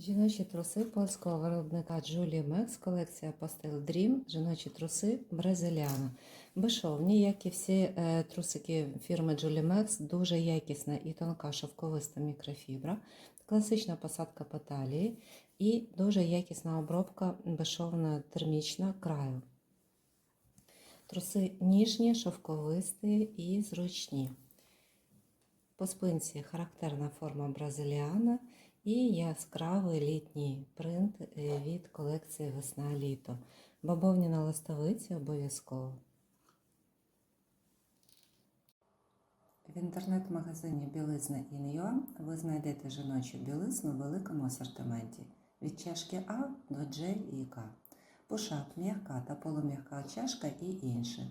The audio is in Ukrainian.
Жіночі труси польського виробника Julie Max, колекція Pastel Dream, жіночі труси Бразиліана. Безшовні, як і всі е, трусики фірми Julie Max, дуже якісна і тонка шовковиста мікрофібра, класична посадка по талії і дуже якісна обробка безшовна термічна краю. Труси ніжні, шовковисті і зручні. По спинці характерна форма бразиліана і яскравий літній принт е, від колекції Весна-літо. Бабовні на листовиці обов'язково. В інтернет-магазині Білизна Ін'Юа ви знайдете жіночу білизну в великому асортименті від чашки А до Дж і К. Пушак, м'яка та полум'яка чашка і інше.